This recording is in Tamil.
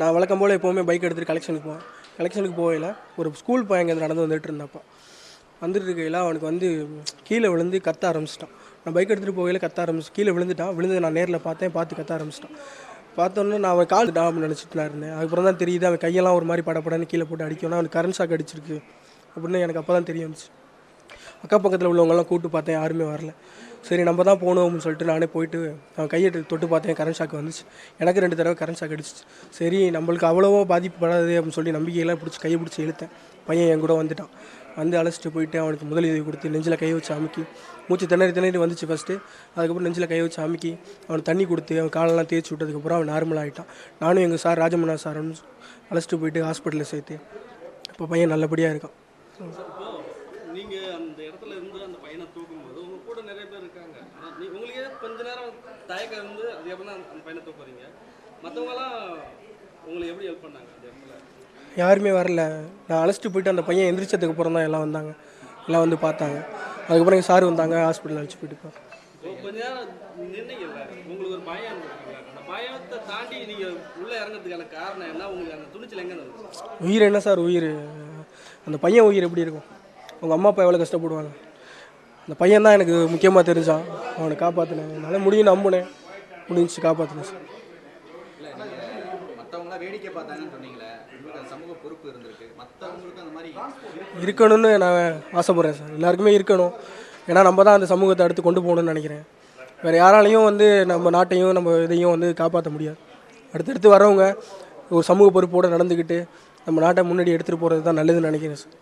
நான் வழக்கம் போல் எப்போவுமே பைக் எடுத்துகிட்டு கலெக்ஷனுக்கு போவேன். கலெக்ஷனுக்கு போகல ஒரு ஸ்கூல் பையன் இங்கே நடந்து வந்துட்டு இருந்தப்போ. வந்துட்டு இருக்கையில் அவனுக்கு வந்து கீழே விழுந்து கத்த ஆரம்பிச்சிட்டான். நான் பைக் எடுத்துகிட்டு போகையில் கத்த ஆரம்பிச்சு கீழே விழுந்துட்டான். விழுந்து நான் நேரில் பார்த்தேன் பார்த்து கத்த ஆரம்பிச்சிட்டான். பார்த்தோன்னே நான் அவன் கால் டாம் நினச்சிட்டு நான் இருந்தேன். அதுக்கப்புறம் தான் தெரியுது அவன் கையெல்லாம் ஒரு மாதிரி படப்படன்னு கீழே போட்டு அடிக்கணும் அவனுக்கு கரண்ட் ஷாக் அடிச்சிருக்கு அப்படின்னு எனக்கு அப்போ தான் தெரிய வந்துச்சு. அக்கா பக்கத்தில் உள்ளவங்கெல்லாம் கூப்பிட்டு பார்த்தேன் யாருமே வரல. சரி நம்ம தான் போகணும் அப்படின்னு சொல்லிட்டு நானே போயிட்டு அவன் கையை தொட்டு பார்த்தேன். கரண்ட் ஷாக் வந்துச்சு. எனக்கு ரெண்டு தடவை கரண்ட் ஷாக் அடிச்சிச்சு. சரி நம்மளுக்கு அவ்வளோவா பாதிப்புப்படாது அப்படின்னு சொல்லி நம்பிக்கையெல்லாம் பிடிச்சி கையை பிடிச்சி இழுத்தேன். பையன் என் கூட வந்துட்டான். வந்து அழைச்சிட்டு போயிட்டு அவனுக்கு முதலுதவி கொடுத்து நெஞ்சில் கை வச்சு அமுக்கி மூச்சு திணறி திணறி வந்துச்சு ஃபஸ்ட்டு அதுக்கப்புறம் நெஞ்சில் கை வச்சு அமுக்கி அவனுக்கு தண்ணி கொடுத்து அவன் காலெல்லாம் தேய்ச்சி விட்டதுக்கப்புறம் அவன் நார்மல் ஆகிட்டான் நானும் எங்கள் சார் ராஜமன்னா சார்னு அழைச்சிட்டு போயிட்டு ஹாஸ்பிட்டலில் சேர்த்து இப்போ பையன் நல்லபடியாக இருக்கான். நீங்க அந்த இடத்துல இருந்து அந்த பையனை தூக்கும்போது உங்க கூட நிறைய பேர் இருக்காங்க. நீ உங்களுக்கே கொஞ்ச நேரம் தயக்கம் இருந்து அதுக்கப்புறம் தான் அந்த பையனை தூக்குறீங்க மற்றவங்கலாம் உங்களுக்கு எப்படி ஹெல்ப் பண்ணாங்க அந்த இடத்துல? யாருமே வரல. நான் அழைச்சிட்டு போயிட்டு அந்த பையன் எந்திரிச்சதுக்கு அப்புறம் தான் எல்லாம் வந்தாங்க. எல்லாம் வந்து பார்த்தாங்க. அதுக்கப்புறம் எங்கள் சார் வந்தாங்க ஹாஸ்பிட்டல் அழைச்சி போயிட்டு கொஞ்ச நேரம் நின்னீங்கல்ல உங்களுக்கு ஒரு பயம் அந்த பயத்தை தாண்டி நீங்க உள்ள இறங்குறதுக்கான காரணம் என்ன? உங்களுக்கு அந்த துணிச்சல் எங்க உயிர் என்ன சார் உயிர்? அந்த பையன் உயிர் எப்படி இருக்கும்? அவங்க அம்மா அப்பா எவ்வளோ கஷ்டப்படுவாங்க? அந்த பையன் தான் எனக்கு முக்கியமாக தெரிஞ்சான். அவனை காப்பாற்றினேன் என்னால் முடியும் நம்பினேன். முடிஞ்சு காப்பாற்றினேன் சார். இருக்கணும்னு நான் ஆசைப்பட்றேன் சார். எல்லாருக்குமே இருக்கணும். ஏன்னா நம்ம தான் அந்த சமூகத்தை அடுத்து கொண்டு போகணும்னு நினைக்கிறேன். வேறு யாராலையும் வந்து நம்ம நாட்டையும் நம்ம இதையும் வந்து காப்பாற்ற முடியாது. அடுத்தடுத்து வரவங்க ஒரு சமூக பொறுப்போடு நடந்துக்கிட்டு நம்ம நாட்டை முன்னாடி எடுத்துகிட்டு போகிறது தான் நல்லதுன்னு நினைக்கிறேன் சார்.